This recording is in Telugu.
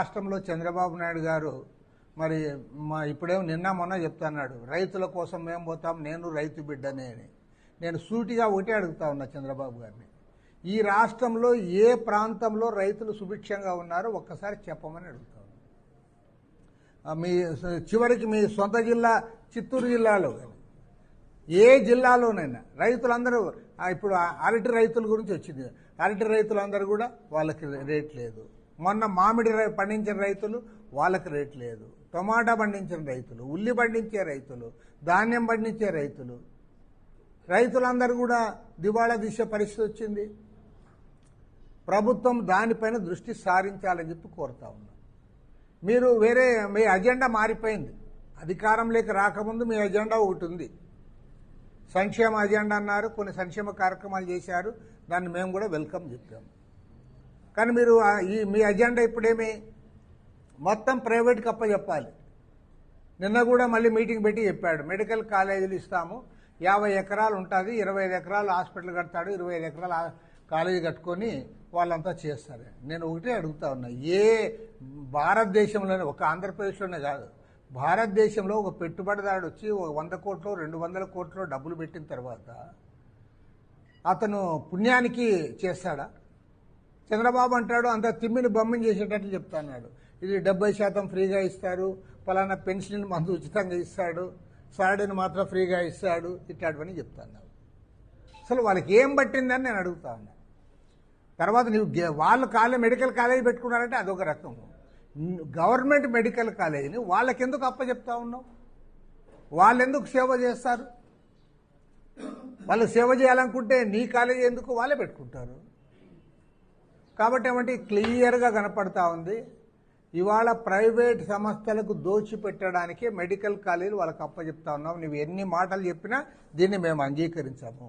రాష్ట్రంలో చంద్రబాబు నాయుడు గారు మరి మా ఇప్పుడేమో నిన్న మొన్న చెప్తున్నాడు రైతుల కోసం మేము పోతాం నేను రైతు బిడ్డనే అని. నేను సూటిగా ఒకటే అడుగుతా ఉన్నా చంద్రబాబు గారిని. ఈ రాష్ట్రంలో ఏ ప్రాంతంలో రైతులు సుభిక్షంగా ఉన్నారో ఒక్కసారి చెప్పమని అడుగుతా ఉన్నా. మీ చివరికి మీ సొంత జిల్లా చిత్తూరు జిల్లాలో కానీ ఏ జిల్లాలోనైనా రైతులందరూ ఇప్పుడు అరటి రైతుల గురించి వచ్చింది అరటి రైతులందరూ కూడా వాళ్ళకి రేట్ లేదు. మొన్న మామిడి పండించిన రైతులు వాళ్ళకి రేట్ లేదు. టమాటా పండించిన రైతులు ఉల్లి పండించే రైతులు ధాన్యం పండించే రైతులు. రైతులందరూ కూడా దివాళా తీసే పరిస్థితి వచ్చింది. ప్రభుత్వం దానిపైన దృష్టి సారించాలని చెప్పి కోరుతా ఉన్నాం. మీరు వేరే మీ అజెండా మారిపోయింది. అధికారంలోకి రాకముందు మీ అజెండా ఒకటి ఉంది. సంక్షేమ అజెండా అన్నారు కొన్ని సంక్షేమ కార్యక్రమాలు చేశారు. దాన్ని మేము కూడా వెల్కమ్ చెప్పాము. కానీ మీరు ఈ మీ అజెండా ఇప్పుడేమి? మొత్తం ప్రైవేట్కి అప్పచెప్పాలి నిన్న కూడా మళ్ళీ మీటింగ్ పెట్టి చెప్పాడు. మెడికల్ కాలేజీలు ఇస్తాము. యాభై ఎకరాలు ఉంటుంది. ఇరవై ఐదు ఎకరాలు హాస్పిటల్ కడతాడు. ఇరవై ఐదు ఎకరాలు కాలేజీ కట్టుకొని వాళ్ళంతా చేస్తారు. నేను ఒకటే అడుగుతా ఉన్నా. ఏ భారతదేశంలోనే ఒక ఆంధ్రప్రదేశ్లోనే కాదు. భారతదేశంలో ఒక పెట్టుబడిదారుడు వచ్చి ఒక వంద కోట్లు రెండు వందల కోట్లు డబ్బులు పెట్టిన తర్వాత అతను పుణ్యానికి చేస్తాడా? చంద్రబాబు అంటాడు అంత తిమ్మిని బొమ్మని చేసేటట్లు చెప్తున్నాడు. ఇది డెబ్బై శాతం ఫ్రీగా ఇస్తారు పలానా పెన్షన్ మందు ఉచితంగా ఇస్తాడు సాడీని మాత్రం ఫ్రీగా ఇస్తాడు ఇట్లాంటివన్నీ చెప్తాను అసలు వాళ్ళకి ఏం పట్టిందని నేను అడుగుతా ఉన్నా. తర్వాత నువ్వు గే- వాళ్ళు కాలేజ్ మెడికల్ కాలేజ్ పెట్టుకున్నారంటే అదొక రకం. గవర్నమెంట్ మెడికల్ కాలేజీని వాళ్ళకి ఎందుకు అప్పచెప్తా ఉన్నావు? వాళ్ళు ఎందుకు సేవ చేస్తారు? వాళ్ళు సేవ చేయాలనుకుంటే నీ కాలేజీ ఎందుకు? వాళ్ళే పెట్టుకుంటారు. కాబట్టి ఏమంటే క్లియర్గా కనపడతా ఉంది. ఇవాళ ప్రైవేట్ సంస్థలకు దోచిపెట్టడానికి మెడికల్ కాలేజీలు వాళ్ళకి అప్పచెప్తా ఉన్నాం. నువ్వు ఎన్ని మాటలు చెప్పినా దీన్ని మేము అంగీకరించాము.